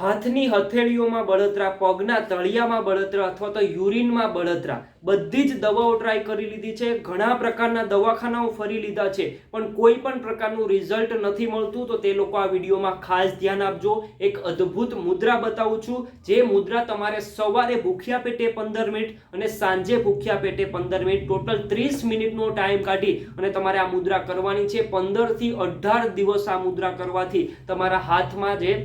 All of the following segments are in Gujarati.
હાથની હથેળીઓમાં બળતરા, પગના તળિયામાં બળતરા અથવા તો યુરિનમાં બળતરા. બધી જ દવાઓ ટ્રાય કરી લીધી છે. ઘણા પ્રકારના દવાખાનાઓ ફરી લીધા છે. પણ કોઈ પણ પ્રકારનું રિઝલ્ટ નથી મળતું. તો તે લોકો આ વિડીયોમાં ખાસ ધ્યાન આપજો. એક અદ્ભુત મુદ્રા બતાવું છું. જે મુદ્રા તમારે સવારે ભૂખ્યા પેટે પંદર મિનિટ અને સાંજે ભૂખ્યા પેટે પંદર મિનિટ, ટોટલ ત્રીસ મિનિટનો ટાઈમ કાઢી અને તમારે આ મુદ્રા કરવાની છે. પંદરથી અઢાર દિવસ આ મુદ્રા કરવાથી તમારા હાથમાં જે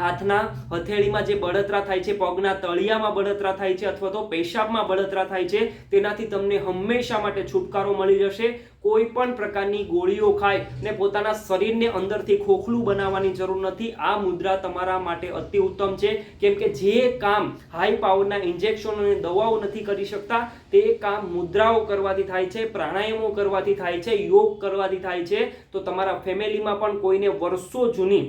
હાથના હથેળીમાં જે બળતરા થાય છે, પગના તળિયામાં બળતરા થાય છે અથવા તો પેશાબમાં બળતરા થાય છે, તેનાથી તમને હંમેશા માટે છુટકારો મળી જશે. કોઈ પણ પ્રકારની ગોળીઓ ખાય ને પોતાના શરીરને અંદરથી ખોખલું બનાવવાની જરૂર નથી. આ મુદ્રા તમારા માટે અતિ ઉત્તમ છે. કેમ કે જે કામ હાઈ પાવરના ઇન્જેક્શનો અને દવાઓ નથી કરી શકતા, તે કામ મુદ્રાઓ કરવાથી થાય છે, પ્રાણાયામો કરવાથી થાય છે, યોગ કરવાથી થાય છે. તો તમારા ફેમિલીમાં પણ કોઈને વર્ષો જૂની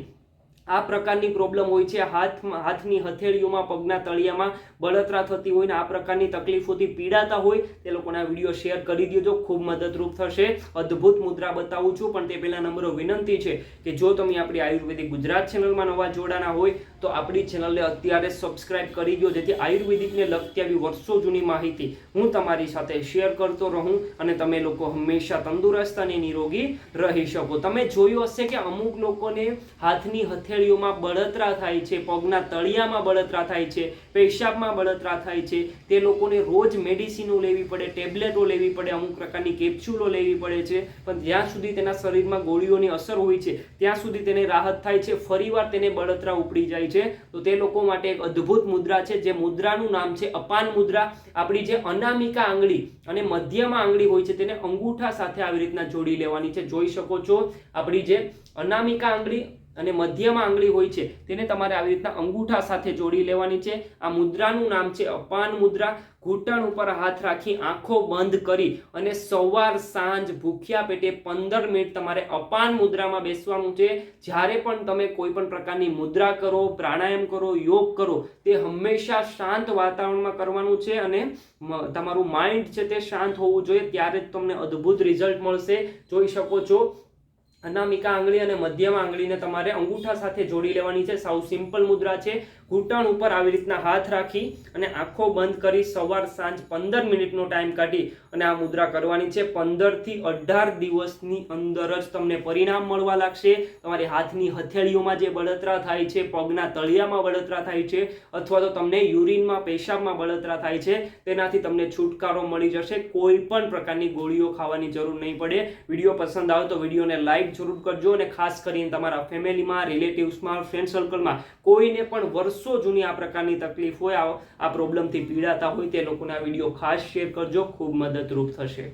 આ પ્રકારની પ્રોબ્લેમ હોય છે. હાથ હાથની હથેળીઓમાં, પગના તળિયામાં બળતરા થતી હોય ને આ પ્રકારની તકલીફોથી પીડાતા હોય તે લોકોને આ વીડિયો શેર કરી દેજો. ખૂબ મદદરૂપ થશે. અદ્ભુત મુદ્રા બતાવું છું. પણ તે પહેલાં નંબરો વિનંતી છે કે જો તમે આપણી આયુર્વેદિક ગુજરાત ચેનલમાં નવા જોડાના હોય તો આપણી ચેનલને અત્યારે સબસ્ક્રાઇબ કરી દો જેથી આયુર્વેદિકને લગતી આવી વર્ષો જૂની માહિતી હું તમારી સાથે શેર કરતો રહું અને તમે લોકો હંમેશા તંદુરસ્ત અને નિરોગી રહી શકો. તમે જોયું હશે કે અમુક લોકોને હાથની હથેળીઓમાં બળતરા થાય છે, પગના તળિયામાં બળતરા થાય છે, પેશાબમાં બળતરા થાય છે. તે લોકોને રોજ મેડિસિનો લેવી પડે ટેબ્લેટો લેવી પડે, અમુક પ્રકારની કેપ્સ્યુલો લેવી પડે છે. પણ જ્યાં સુધી તેના શરીરમાં ગોળીઓની અસર હોય છે, ત્યાં સુધી તેને રાહત થાય છે. ફરીવાર તેને બળતરા ઉપડી જાય છે, તો તે લોકો માટે એક અદ્ભુત મુદ્રા છે, જે મુદ્રાનું નામ છે અપાન મુદ્રા. આપણી જે અનામિકા આંગળી અને મધ્યમાં આંગળી હોય છે, તેને અંગૂઠા સાથે આવી રીતના જોડી લેવાની છે. જોઈ શકો છો, આપણી જે અનામિકા આંગળી અને મધ્યમાં આંગળી હોય છે, તેને તમારે આવી રીતના અંગૂઠા સાથે જોડી લેવાની છે. આ મુદ્રાનું નામ છે અપાન મુદ્રા. ઘૂંટણ ઉપર હાથ રાખી આંખો બંધ કરી અને સવાર સાંજ ભૂખ્યા પેટે પંદર મિનિટ તમારે અપાન મુદ્રામાં બેસવાનું છે. જ્યારે પણ તમે કોઈ પણ પ્રકારની મુદ્રા કરો, પ્રાણાયામ કરો, યોગ કરો, તે હંમેશા શાંત વાતાવરણમાં કરવાનું છે અને તમારું માઇન્ડ છે તે શાંત હોવું જોઈએ. ત્યારે જ તમને અદ્ભુત રિઝલ્ટ મળશે. જોઈ શકો છો. અનામિકા આંગળી અને મધ્યમ આંગળીને તમારે અંગૂઠા સાથે જોડી લેવાની છે. સાવ સિમ્પલ મુદ્રા છે. ઘૂંટણ ઉપર આવી રીતના હાથ રાખી અને આંખો બંધ કરી સવાર સાંજ પંદર મિનિટનો ટાઈમ કાઢી અને આ મુદ્રા કરવાની છે. પંદરથી અઢાર દિવસની અંદર જ તમને પરિણામ મળવા લાગશે. તમારી હાથની હથેળીઓમાં જે બળતરા થાય છે, પગના તળિયામાં બળતરા થાય છે, અથવા તો તમને યુરિનમાં, પેશાબમાં બળતરા થાય છે, તેનાથી તમને છુટકારો મળી જશે. કોઈ પણ પ્રકારની ગોળીઓ ખાવાની જરૂર નહીં પડે. વીડિયો પસંદ આવે તો વિડીયોને લાઈક જરૂર કરજો અને ખાસ કરીને તમારા ફેમિલીમાં, રિલેટિવ્સમાં ફ્રેન્ડ સર્કલમાં કોઈને પણ વર્ષો જૂની આ પ્રકારની તકલીફ હોય, આ પ્રોબ્લેમથી પીડાતા હોય તે લોકોના વીડિયો ખાસ શેર કરજો. ખૂબ મદદરૂપ થશે.